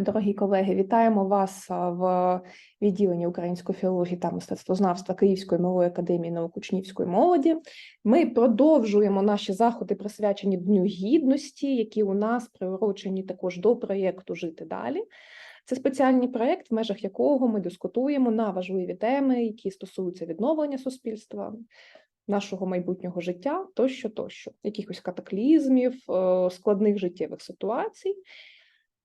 Дорогі колеги, вітаємо вас в відділенні української філології та мистецтвознавства Київської малої академії наук учнівської молоді. Ми продовжуємо наші заходи, присвячені Дню Гідності, які у нас приурочені також до проєкту Жити далі. Це спеціальний проєкт, в межах якого ми дискутуємо на важливі теми, які стосуються відновлення суспільства, нашого майбутнього життя, тощо, тощо, якихось катаклізмів, е, складних життєвих ситуацій.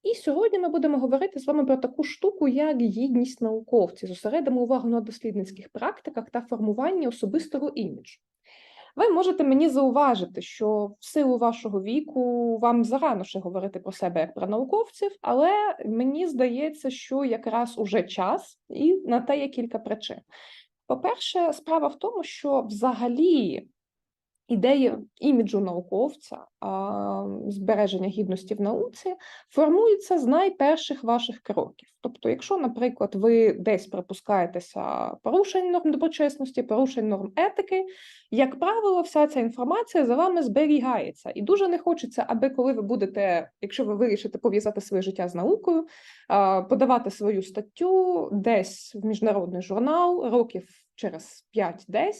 І сьогодні ми будемо говорити з вами про таку штуку, як гідність науковців. Зосередимо увагу на дослідницьких практиках та формуванні особистого іміджу. Ви можете мені зауважити, що в силу вашого віку вам зарано ще говорити про себе як про науковців, але мені здається, що якраз уже час, і на те є кілька причин. По-перше, справа в тому, що взагалі ідея іміджу науковця, збереження гідності в науці формується з найперших ваших кроків. Тобто, якщо, наприклад, ви десь припускаєтеся порушень норм доброчесності, порушень норм етики, як правило, вся ця інформація за вами зберігається. І дуже не хочеться, аби коли ви будете, якщо ви вирішите пов'язати своє життя з наукою, подавати свою статтю десь в міжнародний журнал років через 5-10,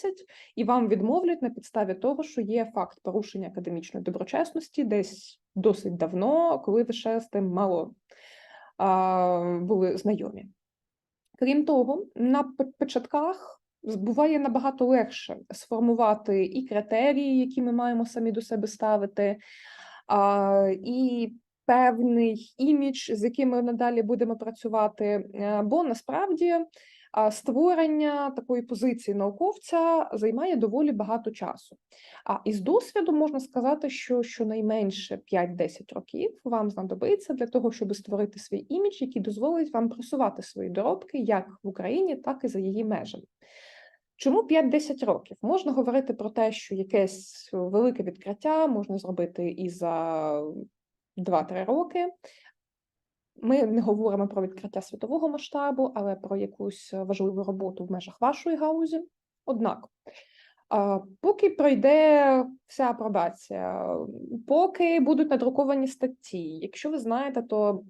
і вам відмовлять на підставі того, що є факт порушення академічної доброчесності десь досить давно, коли ви ще з тим мало були знайомі. Крім того, на початках буває набагато легше сформувати і критерії, які ми маємо самі до себе ставити, і певний імідж, з яким ми надалі будемо працювати, е, бо насправді створення такої позиції науковця займає доволі багато часу. А із досвіду можна сказати, що щонайменше 5-10 років вам знадобиться для того, щоб створити свій імідж, який дозволить вам просувати свої доробки як в Україні, так і за її межами. Чому 5-10 років? Можна говорити про те, що якесь велике відкриття можна зробити і за 2-3 роки. Ми не говоримо про відкриття світового масштабу, але про якусь важливу роботу в межах вашої гаузі. Однак, поки пройде вся апробація, поки будуть надруковані статті, якщо ви знаєте, то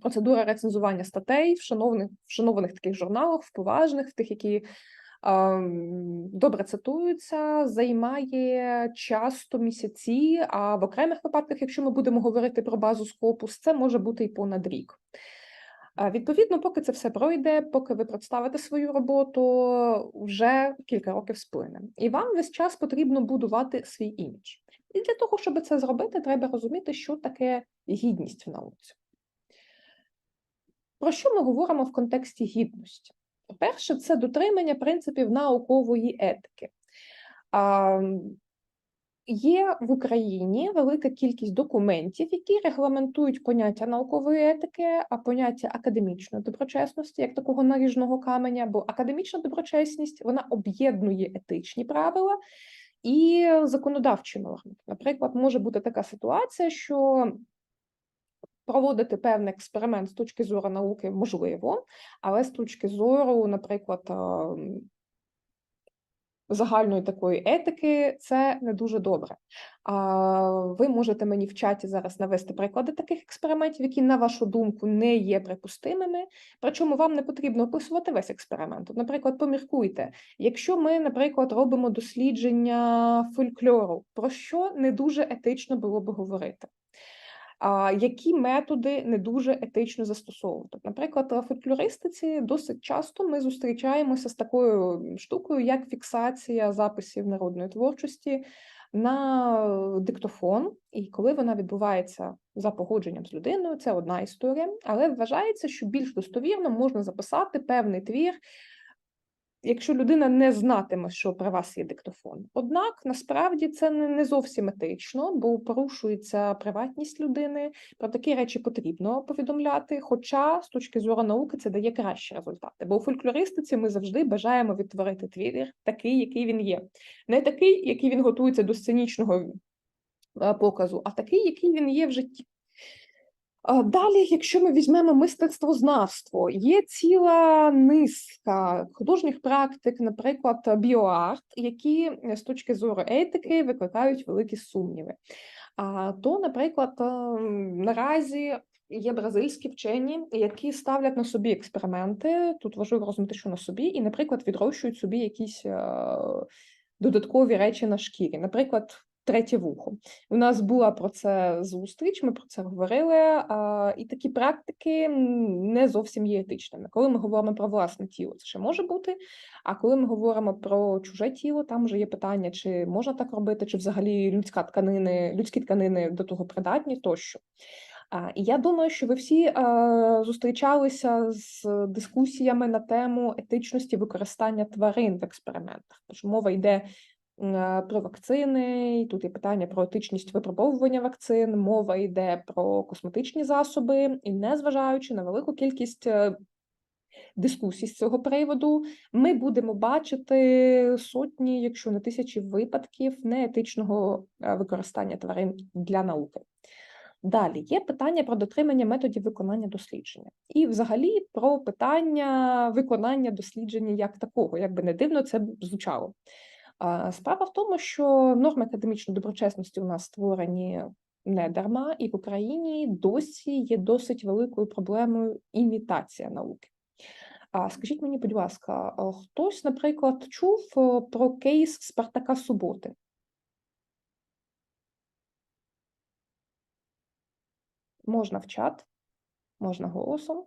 процедура рецензування статей в шановних, в шанованих таких журналах, в поважних, в тих, які добре цитуються, займає часто місяці, а в окремих випадках, якщо ми будемо говорити про базу Scopus, це може бути і понад рік. Відповідно, поки це все пройде, поки ви представите свою роботу, вже кілька років сплине. І вам весь час потрібно будувати свій імідж. І для того, щоб це зробити, треба розуміти, що таке гідність в науці. Про що ми говоримо в контексті гідності? По-перше, це дотримання принципів наукової етики. Є в Україні велика кількість документів, які регламентують поняття наукової етики, а поняття академічної доброчесності як такого наріжного каменя, бо академічна доброчесність вона об'єднує етичні правила і законодавчі норми. Наприклад, може бути така ситуація, що проводити певний експеримент з точки зору науки можливо, але з точки зору, наприклад, загальної такої етики це не дуже добре. Ви можете мені в чаті зараз навести приклади таких експериментів, які, на вашу думку, не є припустимими. Причому вам не потрібно описувати весь експеримент. Наприклад, поміркуйте, якщо ми, наприклад, робимо дослідження фольклору, про що не дуже етично було би говорити? А які методи не дуже етично застосовувати? Наприклад, в фольклористиці досить часто ми зустрічаємося з такою штукою, як фіксація записів народної творчості на диктофон, і коли вона відбувається за погодженням з людиною, це одна історія, але вважається, що більш достовірно можна записати певний твір. Якщо людина не знатиме, що при вас є диктофон, однак насправді це не, зовсім етично, бо порушується приватність людини. Про такі речі потрібно повідомляти. Хоча з точки зору науки це дає кращі результати. Бо у фольклористиці ми завжди бажаємо відтворити твір такий, який він є, не такий, який він готується до сценічного е, показу, а такий, який він є в житті. Далі, якщо ми візьмемо мистецтвознавство, є ціла низка художніх практик, наприклад, біоарт, які е, з точки зору етики викликають великі сумніви. А то, наприклад, е, наразі є бразильські вчені, які ставлять на собі експерименти. Тут важливо розуміти, що на собі, і, наприклад, відрощують собі якісь е, додаткові речі на шкірі. Наприклад, третє вухо. У нас була про це зустріч, ми про це говорили, а, і такі практики не зовсім є етичними. Коли ми говоримо про власне тіло, це ще може бути. А коли ми говоримо про чуже тіло, там вже є питання, чи можна так робити, чи взагалі людська тканини, людські тканини до того придатні тощо. І я думаю, що ви всі зустрічалися з дискусіями на тему етичності використання тварин в експериментах. Тож мова йде про вакцини, і тут є питання про етичність випробовування вакцин, мова йде про косметичні засоби, і незважаючи на велику кількість е, дискусій з цього приводу, ми будемо бачити сотні, якщо не тисячі випадків неетичного е, використання тварин для науки. Далі. Є питання про дотримання методів виконання дослідження, і, взагалі, про питання виконання дослідження як такого, як би не дивно це звучало. Справа в тому, що норми академічної доброчесності у нас створені не дарма, і в Україні досі є досить великою проблемою імітація науки. А скажіть мені, будь ласка, хтось, наприклад, чув е, про кейс Спартака Суботи? Можна в чат, можна голосом.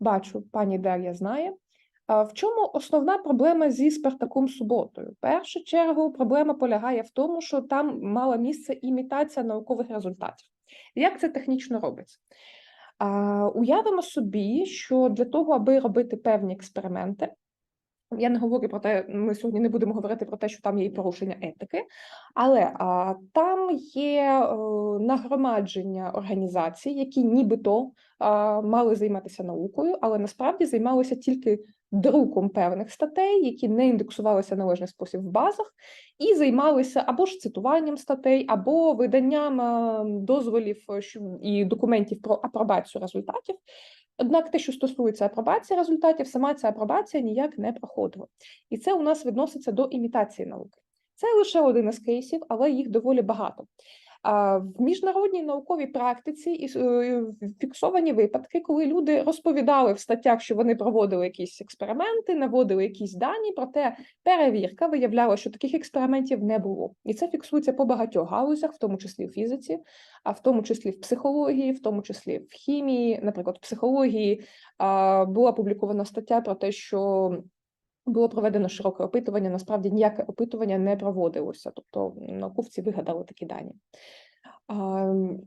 Бачу, пані Дар'я знає. В чому основна проблема зі Спартаком суботою? В першу чергу проблема полягає в тому, що там мала місце імітація наукових результатів. Як це технічно робиться? Уявимо собі, що для того, аби робити певні експерименти, я не говорю про те, ми сьогодні не будемо говорити про те, що там є і порушення етики, але а, там є е, нагромадження організацій, які нібито а, мали займатися наукою, але насправді займалися тільки друком певних статей, які не індексувалися належний спосіб в базах, і займалися або ж цитуванням статей, або виданням дозволів е, і документів про апробацію результатів. Однак те, що стосується апробації результатів, сама ця апробація ніяк не проходила. І це у нас відноситься до імітації науки. Це лише один із кейсів, але їх доволі багато. В міжнародній науковій практиці е, фіксовані випадки, коли люди розповідали в статтях, що вони проводили якісь експерименти, наводили якісь дані, проте перевірка виявляла, що таких експериментів не було. І це фіксується по багатьох галузях, в тому числі в фізиці, а в тому числі в психології, в тому числі в хімії, наприклад, в психології була опублікована стаття про те, що було проведено широке опитування. Насправді ніяке опитування не проводилося, тобто науковці вигадали такі дані.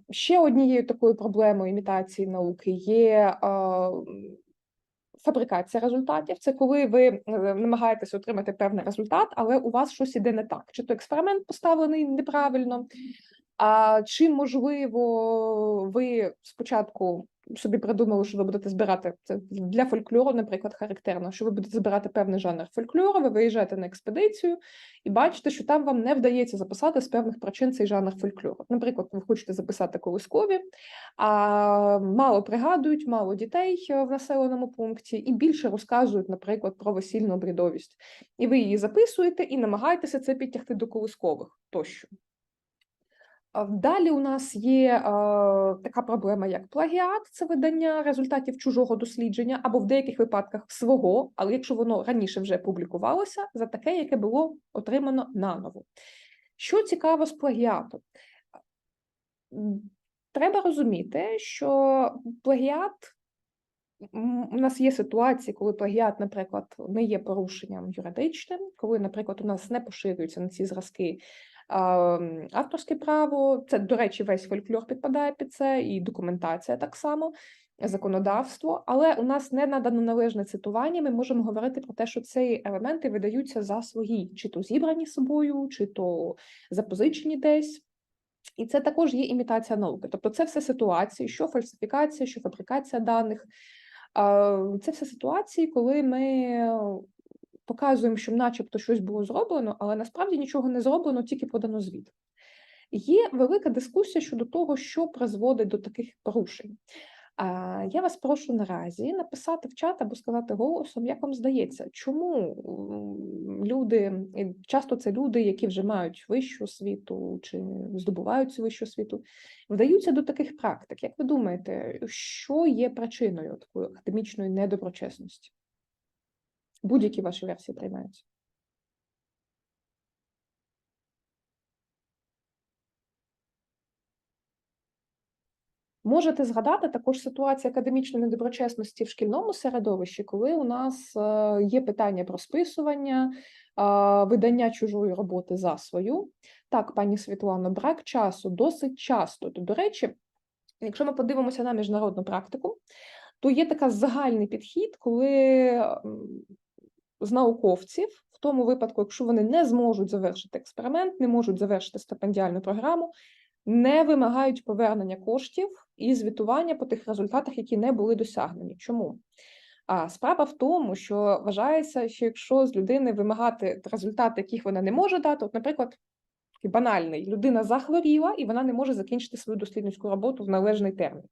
Ще однією такою проблемою імітації науки є фабрикація результатів. Це коли ви е, намагаєтеся отримати певний результат, але у вас щось іде не так. Чи то експеримент поставлений неправильно, а чи можливо ви спочатку собі придумали, що ви будете збирати це для фольклору, наприклад, характерно, що ви будете збирати певний жанр фольклору, ви виїжджаєте на експедицію і бачите, що там вам не вдається записати з певних причин цей жанр фольклору. Наприклад, ви хочете записати колискові, а мало пригадують, мало дітей в населеному пункті, і більше розказують, наприклад, про весільну обрядовість. І ви її записуєте і намагаєтеся це підтягти до колискових тощо. Далі у нас є така проблема, як плагіат, це видання результатів чужого дослідження, або в деяких випадках свого, але якщо воно раніше вже публікувалося, за таке, яке було отримано наново. Що цікаво з плагіатом? Треба розуміти, що плагіат у нас є ситуації, коли плагіат, наприклад, не є порушенням юридичним, коли, наприклад, у нас не поширюються на ці зразки авторське право, це, до речі, весь фольклор підпадає під це, і документація так само, законодавство, але у нас не надано належне цитування. Ми можемо говорити про те, що ці елементи видаються за свої, чи то зібрані собою, чи то запозичені десь. І це також є імітація науки. Тобто, це все ситуації, що фальсифікація, що фабрикація даних. Це все ситуації, коли ми показуємо, що, начебто, щось було зроблено, але насправді нічого не зроблено, тільки подано звіт. Є велика дискусія щодо того, що призводить до таких порушень. Я вас прошу наразі написати в чат або сказати голосом, як вам здається, чому люди, часто це люди, які вже мають вищу освіту чи здобувають цю вищу освіту, вдаються до таких практик. Як ви думаєте, що є причиною такої академічної недоброчесності? Будь-які ваші версії приймаються. Можете згадати також ситуацію академічної недоброчесності в шкільному середовищі, коли у нас е, є питання про списування, видання чужої роботи за свою. Так, пані Світлано, брак часу досить часто. То, до речі, якщо ми подивимося на міжнародну практику, то є така загальний підхід, коли з науковців, в тому випадку, якщо вони не зможуть завершити експеримент, не можуть завершити стипендіальну програму, не вимагають повернення коштів і звітування по тих результатах, які не були досягнені. Чому? А справа в тому, що вважається, що якщо з людини вимагати результати, яких вона не може дати, от, наприклад, банальний, людина захворіла і вона не може закінчити свою дослідницьку роботу в належний термін.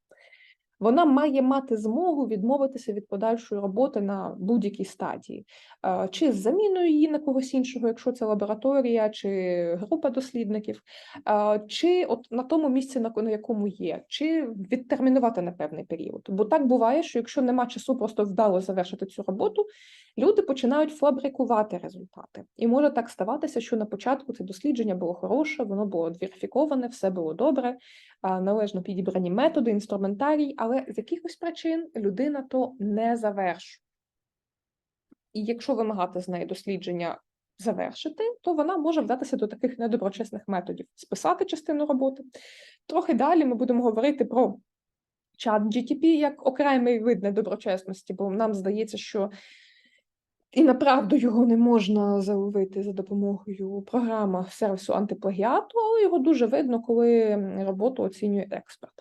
Вона має мати змогу відмовитися від подальшої роботи на будь-якій стадії, чи з заміною її на когось іншого, якщо це лабораторія чи група дослідників, чи от на тому місці, на якому є, чи відтермінувати на певний період. Бо так буває, що якщо нема часу просто вдало завершити цю роботу, люди починають фабрикувати результати. І може так ставатися, що на початку це дослідження було хороше, воно було верифіковане, все було добре, належно підібрані методи, інструментарій, але з якихось причин людина то не завершує. І якщо вимагати з неї дослідження завершити, то вона може вдатися до таких недоброчесних методів, списати частину роботи. Трохи далі ми будемо говорити про чат GTP як окремий вид недоброчесності, бо нам здається, що і направду його не можна заловити за допомогою програми сервісу антиплагіату, але його дуже видно, коли роботу оцінює експерт.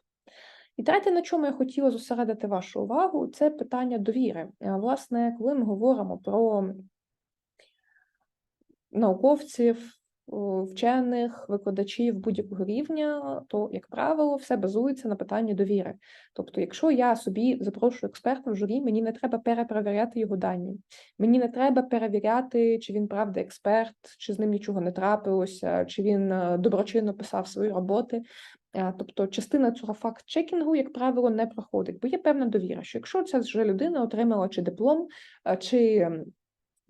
І третє, на чому я хотіла зосередити вашу увагу, це питання довіри. Власне, коли ми говоримо про науковців, вчених, викладачів будь-якого рівня, то, як правило, все базується на питанні довіри. Тобто, якщо я собі запрошую експерта в журі, мені не треба перепровіряти його дані. Мені не треба перевіряти, чи він правда експерт, чи з ним нічого не трапилося, чи він е, доброчинно писав свої роботи. Е, Тобто частина цього факт-чекінгу, як правило, не проходить, бо є певна довіра, що якщо ця вже людина отримала чи диплом, е, чи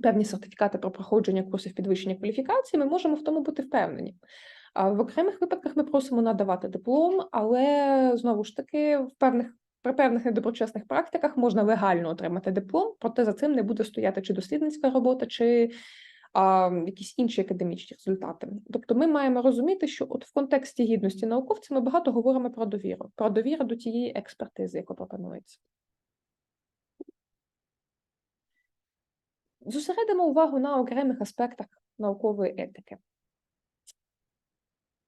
певні сертифікати про проходження курсів підвищення кваліфікації, ми можемо в тому бути впевнені. В окремих випадках ми просимо надавати диплом, але знову ж таки, в певних при певних недоброчесних практиках можна легально отримати диплом, проте за цим не буде стояти чи дослідницька робота, чи а, якісь інші академічні результати. Тобто, ми маємо розуміти, що от в контексті гідності науковця ми багато говоримо про довіру, про довіру до тієї експертизи, яка пропонується. Зосередимо увагу на окремих аспектах наукової етики.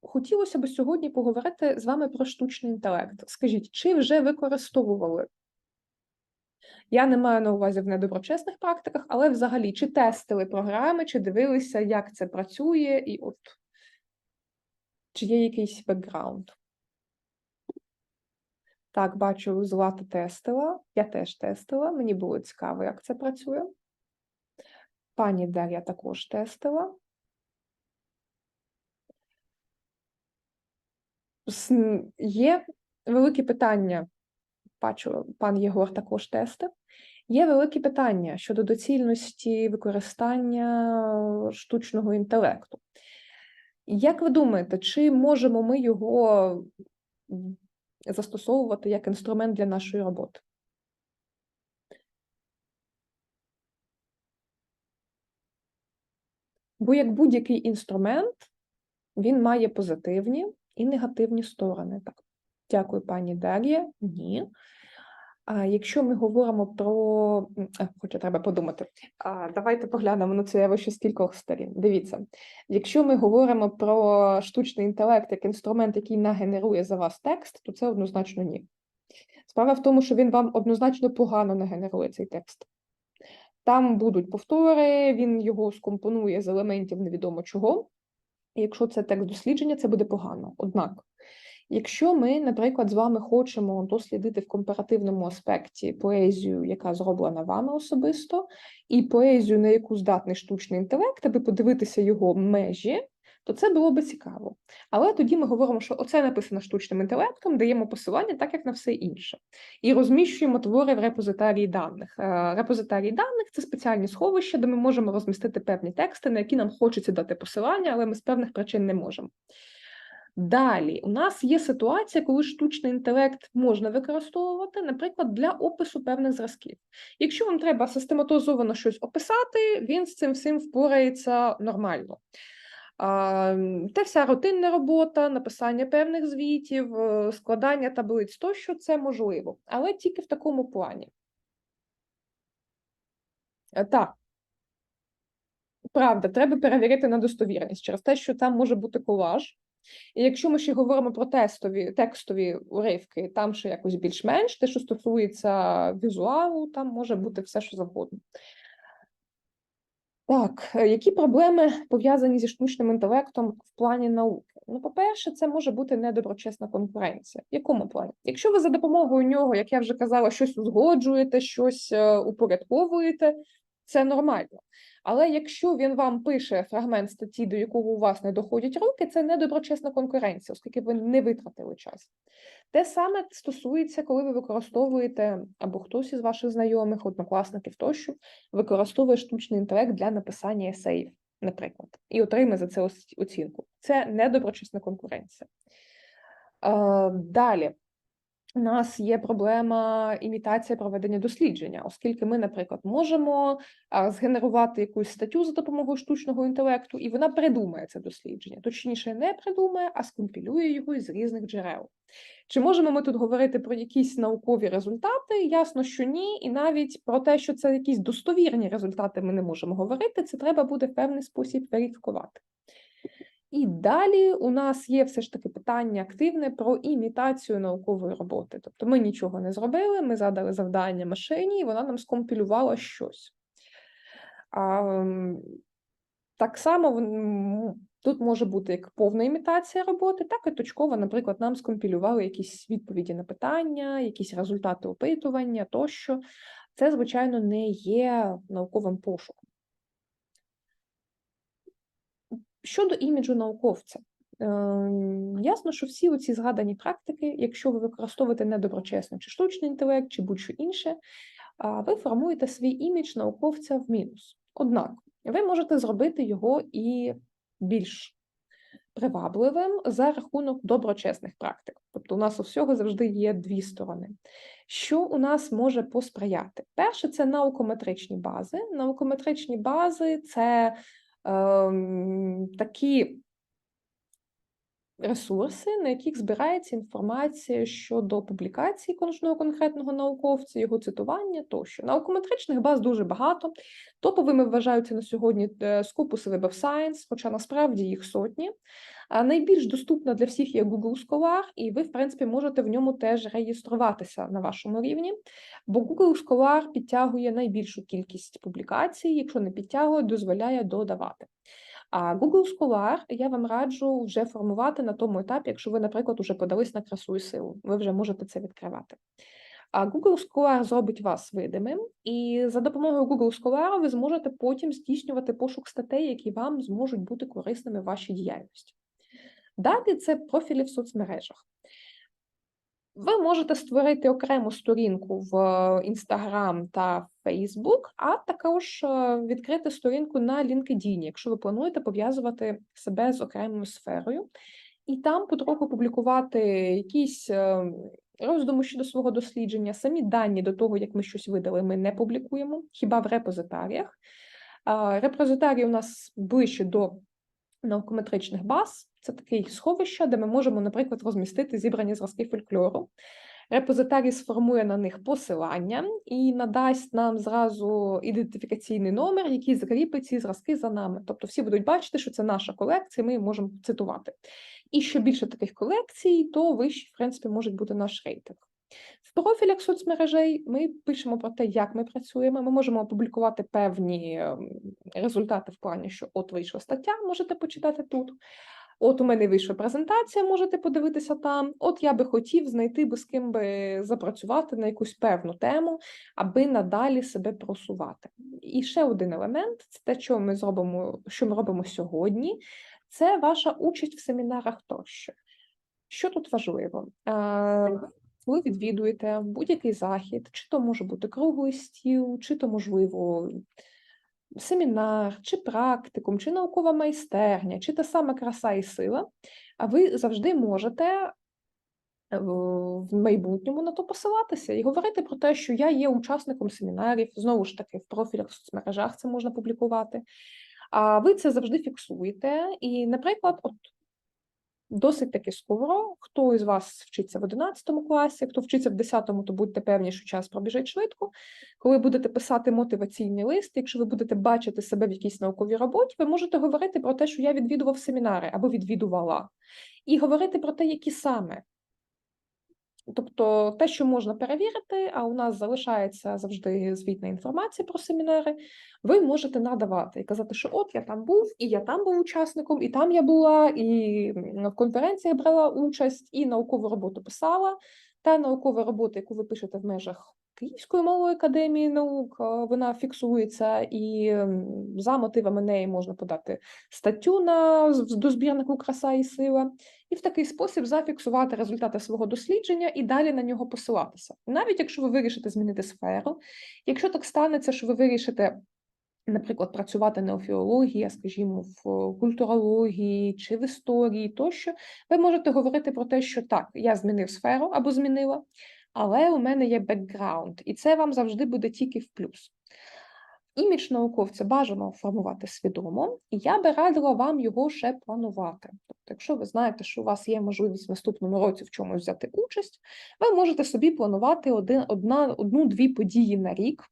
Хотілося б сьогодні поговорити з вами про штучний інтелект. Скажіть, чи вже використовували? Я не маю на увазі в недоброчесних практиках, але взагалі, чи тестили програми, чи дивилися, як це працює, і от чи є якийсь бекграунд? Так, бачу, Злата тестила. Я теж тестила. Мені було цікаво, як це працює. Пані Дар'я також тестила. Є великі питання. Бачу, пан Єгор також тестив. Є великі питання щодо доцільності використання штучного інтелекту. Як ви думаєте, чи можемо ми його застосовувати як інструмент для нашої роботи? Бо як будь-який інструмент, він має позитивні і негативні сторони. Так, дякую, пані Дар'я. Ні. А якщо ми говоримо про, е, хоча треба подумати, а, давайте поглянемо на це явище з кількох сторін. Дивіться, якщо ми говоримо про штучний інтелект як інструмент, який нагенерує за вас текст, то це однозначно ні. Справа в тому, що він вам однозначно погано нагенерує цей текст. Там будуть повтори, він його скомпонує з елементів невідомо чого. І якщо це текст дослідження, це буде погано. Однак, Якщо ми, наприклад, з вами хочемо дослідити в компаративному аспекті поезію, яка зроблена вами особисто, і поезію, на яку здатний штучний інтелект, аби подивитися його межі, то це було би цікаво. Але тоді ми говоримо, що оце написано штучним інтелектом, даємо посилання, так як на все інше, і розміщуємо твори в репозитарії даних. Е, Репозитарії даних це спеціальні сховища, де ми можемо розмістити певні тексти, на які нам хочеться дати посилання, але ми з певних причин не можемо. Далі у нас є ситуація, коли штучний інтелект можна використовувати, наприклад, для опису певних зразків. Якщо вам треба систематизовано щось описати, він з цим всім впорається нормально. Те вся рутинна робота, написання певних звітів, е, складання таблиць тощо це можливо, але тільки в такому плані. Е, так. Правда, треба перевірити на достовірність через те, що там може бути колаж. І якщо ми ще говоримо про тестові текстові уривки, там ще якось більш-менш, те, що стосується візуалу, там може бути все, що завгодно. Так, е, які проблеми пов'язані зі штучним інтелектом в плані науки? Ну, по-перше, це може бути недоброчесна конкуренція. В якому плані? Якщо ви за допомогою нього, як я вже казала, щось узгоджуєте, щось е, упорядковуєте, це нормально. Але якщо він вам пише фрагмент статті, до якого у вас не доходять руки, це недоброчесна конкуренція, оскільки ви не витратили час. Те саме стосується, коли ви використовуєте або хтось із ваших знайомих, однокласників тощо використовує штучний інтелект для написання есеїв, наприклад, і отримає за це оцінку. Це недоброчесна конкуренція. Далі у нас є проблема імітація проведення дослідження, оскільки ми, наприклад, можемо згенерувати якусь статтю за допомогою штучного інтелекту, і вона придумає це дослідження. Точніше, не придумає, а скомпілює його із різних джерел. Чи можемо ми тут говорити про якісь наукові результати? Ясно, що ні, і навіть про те, що це якісь достовірні результати, ми не можемо говорити. Це треба буде в певний спосіб верифікувати. І далі у нас є все ж таки питання активне про імітацію наукової роботи. Тобто ми нічого не зробили, ми задали завдання машині, і вона нам скомпілювала щось. А, Так само тут може бути як повна імітація роботи, так і точково, наприклад, нам скомпілювали якісь відповіді на питання, якісь результати опитування тощо. Це, звичайно, не є науковим пошуком. Щодо іміджу науковця, ем, ясно, що всі оці згадані практики, якщо ви використовуєте недоброчесно чи штучний інтелект, чи будь-що інше, ви формуєте свій імідж науковця в мінус. Однак ви можете зробити його і більш привабливим за рахунок доброчесних практик. Тобто, у нас у всього завжди є дві сторони. Що у нас може посприяти? Перше, це наукометричні бази. Наукометричні бази це такі ресурси, на яких збирається інформація щодо публікації кожного конкретного науковця, його цитування тощо. Наукометричних баз дуже багато. Топовими вважаються на сьогодні Scopus Web of Science, хоча насправді їх сотні. А найбільш доступна для всіх є Google Scholar, і ви, в принципі, можете в ньому теж реєструватися на вашому рівні, бо Google Scholar підтягує найбільшу кількість публікацій, якщо не підтягує, дозволяє додавати. А Google Scholar я вам раджу вже формувати на тому етапі, якщо ви, наприклад, вже подались на красу і силу, ви вже можете це відкривати. А Google Scholar зробить вас видимим, і за допомогою Google Scholar ви зможете потім здійснювати пошук статей, які вам зможуть бути корисними в вашій діяльності. Далі це профілі в соцмережах. Ви можете створити окрему сторінку в Instagram та Facebook, а також е, відкрити сторінку на LinkedIn, якщо ви плануєте пов'язувати себе з окремою сферою, і там потроху публікувати якісь е, роздуми щодо свого дослідження, самі дані до того, як ми щось видали, ми не публікуємо, хіба в репозитаріях. Репозитарії у нас ближче до наукометричних баз. Це таке сховище, де ми можемо, наприклад, розмістити зібрані зразки фольклору. Репозитарій сформує на них посилання і надасть нам зразу ідентифікаційний номер, який закріпить ці зразки за нами. Тобто всі будуть бачити, що це наша колекція, ми можемо цитувати. І що більше таких колекцій, то вищий, в принципі, може бути наш рейтинг. В профілях соцмережей ми пишемо про те, як ми працюємо. Ми можемо опублікувати певні ем, результати в плані, що от вийшла стаття, можете почитати тут. От у мене вийшла презентація, можете подивитися там. От я би хотів знайти би з ким би запрацювати на якусь певну тему, аби надалі себе просувати. І ще один елемент це те, що ми зробимо, що ми робимо сьогодні, це ваша участь в семінарах тощо. Що тут важливо? Е, Ви відвідуєте будь-який захід, чи то може бути круглий стіл, чи то, можливо, семінар, чи практикум, чи наукова майстерня, чи та сама краса і сила, а ви завжди можете е, в майбутньому на то посилатися і говорити про те, що я є учасником семінарів, знову ж таки, в профілях в соцмережах це можна публікувати. А ви це завжди фіксуєте. І, наприклад, от досить таки скоро. Хто із вас вчиться в 11 класі, хто вчиться в 10, то будьте певні, що час пробіжить швидко. Коли будете писати мотиваційний лист, якщо ви будете бачити себе в якійсь науковій роботі, ви можете говорити про те, що я відвідував семінари або відвідувала, і говорити про те, які саме. Тобто те, що можна перевірити, а у нас залишається завжди звітна інформація про семінари, ви можете надавати і казати, що от я там був, і я там був учасником, і там я була, і в конференції брала участь, і наукову роботу писала. Та наукова робота, яку ви пишете в межах Київської мової академії наук, вона фіксується, і за мотивами неї можна подати статтю на до збірнику краса і сила, і в такий спосіб зафіксувати результати свого дослідження і далі на нього посилатися. Навіть якщо ви вирішите змінити сферу, якщо так станеться, що ви вирішите. Наприклад, працювати не у філології, а скажімо, в культурології чи в історії тощо, ви можете говорити про те, що так, я змінив сферу або змінила, але у мене є бекграунд, і це вам завжди буде тільки в плюс. Імідж науковця бажано формувати свідомо, і я би радила вам його ще планувати. Тобто, якщо ви знаєте, що у вас є можливість в наступному році в чомусь взяти участь, ви можете собі планувати один, одна, одну-дві події на рік.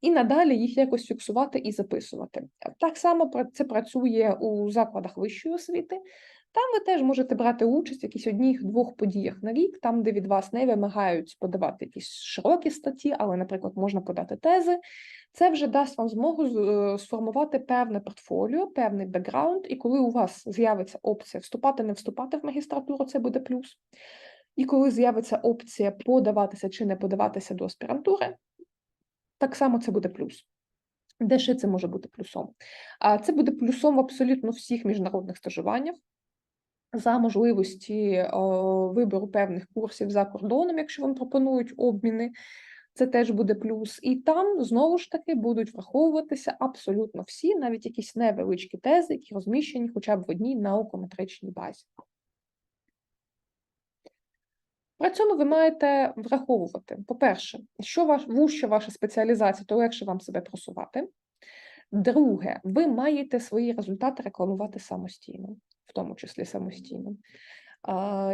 І надалі їх якось фіксувати і записувати. Так само це працює у закладах вищої освіти. Там ви теж можете брати участь в якісь одніх-двох подіях на рік, там, де від вас не вимагають подавати якісь широкі статті, але, наприклад, можна подати тези. Це вже дасть вам змогу е, сформувати певне портфоліо, певний бекграунд, і коли у вас з'явиться опція вступати, не вступати в магістратуру, це буде плюс. І коли з'явиться опція подаватися чи не подаватися до аспірантури, так само це буде плюс. Де ще це може бути плюсом? А це буде плюсом в абсолютно всіх міжнародних стажуваннях за можливості вибору певних курсів за кордоном, якщо вам пропонують обміни. Це теж буде плюс, і там знову ж таки будуть враховуватися абсолютно всі, навіть якісь невеличкі тези, які розміщені хоча б в одній наукометричній базі. При цьому ви маєте враховувати, по-перше, що ваш вужча ваша спеціалізація, то легше вам себе просувати. Друге, ви маєте свої результати рекламувати самостійно в тому числі самостійно.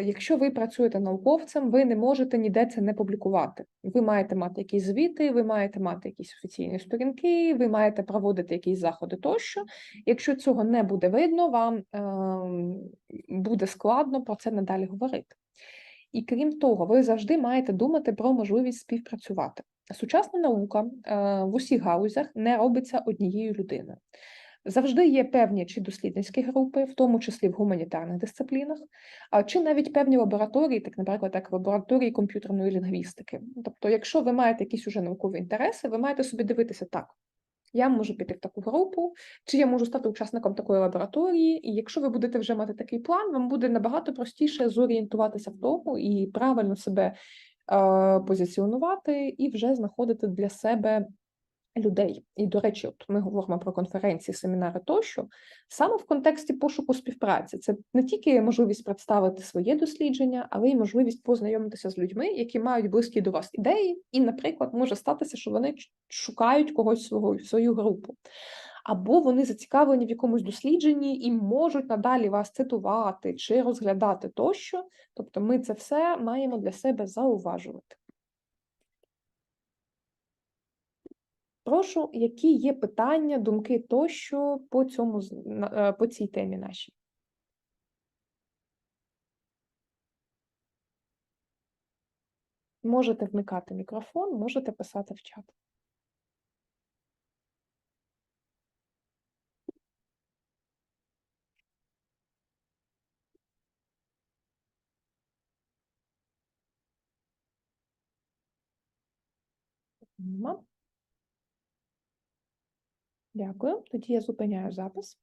Якщо ви працюєте науковцем, ви не можете ніде це не публікувати. Ви маєте мати якісь звіти, ви маєте мати якісь офіційні сторінки, ви маєте проводити якісь заходи тощо. Якщо цього не буде видно, вам ем, буде складно про це надалі говорити. І крім того, ви завжди маєте думати про можливість співпрацювати. Сучасна наука е, в усіх гаузях не робиться однією людиною. Завжди є певні чи дослідницькі групи, в тому числі в гуманітарних дисциплінах, чи навіть певні лабораторії, так, наприклад, як лабораторії комп'ютерної лінгвістики. Тобто, якщо ви маєте якісь уже наукові інтереси, ви маєте собі дивитися так. Я можу піти в таку групу, чи я можу стати учасником такої лабораторії, і якщо ви будете вже мати такий план, вам буде набагато простіше зорієнтуватися в тому і правильно себе е, позиціонувати, і вже знаходити для себе людей. І, до речі, от ми говоримо про конференції, семінари тощо, саме в контексті пошуку співпраці. Це не тільки можливість представити своє дослідження, але й можливість познайомитися з людьми, які мають близькі до вас ідеї, і, наприклад, може статися, що вони шукають когось свого свою групу. Або вони зацікавлені в якомусь дослідженні і можуть надалі вас цитувати чи розглядати тощо. Тобто, ми це все маємо для себе зауважувати. прошу, які є питання, думки тощо по цьому е, по цій темі нашій. Можете вмикати мікрофон, можете писати в чат. Нема. Дякую. Тоді я зупиняю запис.